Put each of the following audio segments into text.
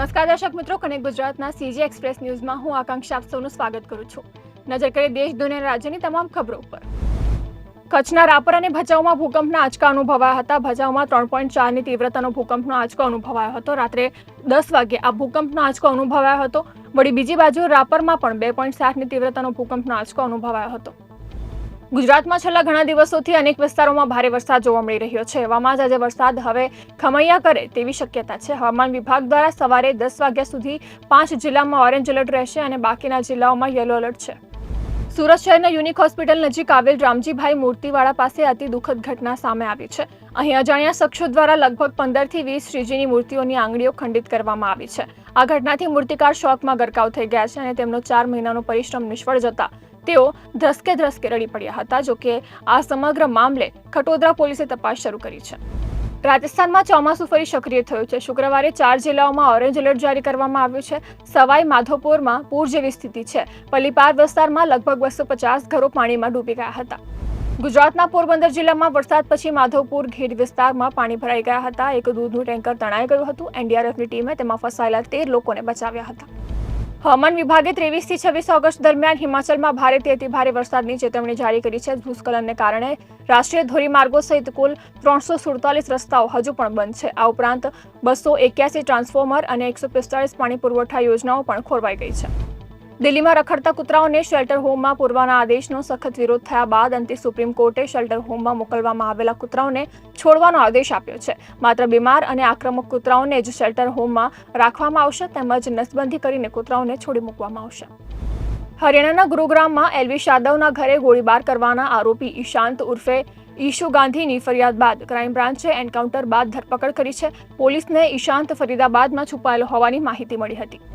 નમસ્કાર, દર્શક મિત્રો. કનેક્ટ ગુજરાતના સીજી એક્સપ્રેસ ન્યૂઝમાં હું આકાંક્ષા આપ સૌનું સ્વાગત કરું છું. નજર કરીએ દેશ, દુનિયા રાજ્યની તમામ ખબરો ઉપર. કચ્છના રાપર અને ભચાઉમાં ભૂકંપના આંચકા અનુભવાયા હતા. ભચાઉમાં ત્રણ પોઈન્ટ ચારની તીવ્રતાનો ભૂકંપનો આંચકો અનુભવાયો હતો. રાત્રે દસ વાગે આ ભૂકંપનો આંચકો અનુભવાયો હતો. વળી બીજી બાજુ રાપરમાં પણ બે પોઈન્ટ સાતની તીવ્રતાનો ભૂકંપનો આંચકો અનુભવાયો હતો. ગુજરાતમાં છેલ્લા ઘણા દિવસોથી અનેક વિસ્તારોમાં ભારે વરસાદ જોવા મળી રહ્યો છે. એવામાં જ આજે વરસાદ હવે ખમૈયા કરે તેવી શક્યતા છે. હવામાન વિભાગ દ્વારા સવારે દસ વાગ્યા સુધી પાંચ જિલ્લામાં ઓરેન્જ એલર્ટ રહેશે અને બાકીના જિલ્લાઓમાં યલો એલર્ટ છે. સુરત શહેરના યુનિક હોસ્પિટલ નજીક આવેલ રામજીભાઈ મૂર્તિવાળા પાસે અતિ દુઃખદ ઘટના સામે આવી છે. અહીં અજાણ્યા શખ્સો દ્વારા લગભગ પંદરથી વીસ શ્રીજીની મૂર્તિઓની આંગળીઓ ખંડિત કરવામાં આવી છે. આ ઘટનાથી મૂર્તિકાર શોકમાં ગરકાવ થઈ ગયા છે અને તેમનો ચાર મહિનાનો પરિશ્રમ નિષ્ફળ જતા તેઓ ધ્રસકે ધ્રસકે રડી પડ્યા હતા જોકે આ સમગ્ર મામલે ખટોદરા પોલીસે તપાસ શરૂ કરી છે. રાજસ્થાનમાં ચોમાસું ફરી સક્રિય થયું છે. શુક્રવારે ચાર જિલ્લાઓમાં ઓરેન્જ એલર્ટ જારી કરવામાં આવ્યું છે. સવાઈ, માધોપુરમાં પૂર જેવી સ્થિતિ છે. પલીપાર વિસ્તારમાં લગભગ બસો પચાસ ઘરો પાણીમાં ડૂબી ગયા હતા. ગુજરાતના પોરબંદર જિલ્લામાં વરસાદ પછી માધવપુર ઘેડ વિસ્તારમાં પાણી ભરાઈ ગયા હતા. એક દૂધનું ટેન્કર તણાઈ ગયું હતું. એનડીઆરએફની ટીમે તેમાં ફસાયેલા તેર લોકોને બચાવ્યા હતા. હવામાન વિભાગે ત્રેવીસથી છવ્વીસ ઓગસ્ટ દરમિયાન હિમાચલમાં ભારેથી અતિ ભારે વરસાદની ચેતવણી જારી કરી છે. ભૂસ્ખલનને કારણે રાષ્ટ્રીય ધોરીમાર્ગો સહિત કુલ ત્રણસો સુડતાલીસ રસ્તાઓ હજુ પણ બંધ છે. આ ઉપરાંત બસો એક્યાસી ટ્રાન્સફોર્મર અને એકસો પિસ્તાળીસ પાણી પુરવઠા યોજનાઓ પણ ખોરવાઈ ગઈ છે. દિલ્હીમાં રખડતા કૂતરાઓને શેલ્ટર હોમમાં પૂરવાના આદેશનો સખત વિરોધ થયા બાદ અંતે સુપ્રીમ કોર્ટે શેલ્ટર હોમમાં મોકલવામાં આવેલા કૂતરાઓને છોડવાનો આદેશ આપ્યો છે. માત્ર બીમાર અને આક્રમક કૂતરાઓને જ શેલ્ટર હોમમાં રાખવામાં આવશે તેમજ નસબંધી કરીને કૂતરાઓને છોડી મૂકવામાં આવશે. હરિયાણાના ગુરુગ્રામમાં એલવી યાદવના ઘરે ગોળીબાર કરવાના આરોપી ઈશાંત ઉર્ફે ઈશુ ગાંધીની ફરિયાદ બાદ ક્રાઇમ બ્રાન્ચે એન્કાઉન્ટર બાદ ધરપકડ કરી છે. પોલીસને ઈશાંત ફરીદાબાદમાં છુપાયેલો હોવાની માહિતી મળી હતી.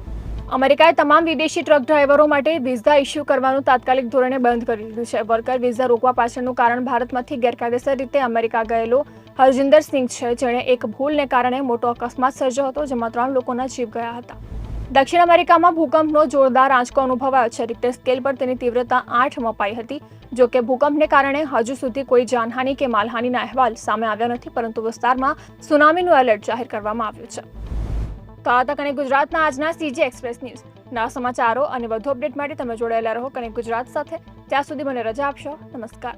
અમેરિકાએ તમામ વિદેશી ટ્રક ડ્રાઈવરો માટે વિઝા ઇસ્યુ કરવાનું તાત્કાલિક ધોરણે બંધ કરી દીધું છે. વર્કર વિઝા રોકવા પાછળનું કારણ ભારતમાંથી ગેરકાયદેસર રીતે અમેરિકા ગયેલો હરજિંદર સિંઘ છે. જેણે એક ભૂલને કારણે મોટો અકસ્માત સર્જ્યો હતો, જેમાં ત્રણ લોકોના જીવ ગયા હતા. દક્ષિણ અમેરિકામાં ભૂકંપનો જોરદાર આંચકો અનુભવાયો છે. રિક્ટર સ્કેલ પર તેની તીવ્રતા આઠ મપાઈ હતી. જો કે ભૂકંપને કારણે હજુ સુધી કોઈ જાનહાનિ કે માલહાનિના અહેવાલ સામે આવ્યા નથી, પરંતુ વિસ્તારમાં સુનામીનું એલર્ટ જાહેર કરવામાં આવ્યું છે. તો આ હતા કનેક્ટ ગુજરાતના આજના સીજી એક્સપ્રેસ ન્યૂઝ ના સમાચારો અને વધુ અપડેટ માટે તમે જોડાયેલા રહો કનેક્ટ ગુજરાત સાથે. ત્યાં સુધી મને રજા આપશો. નમસ્કાર.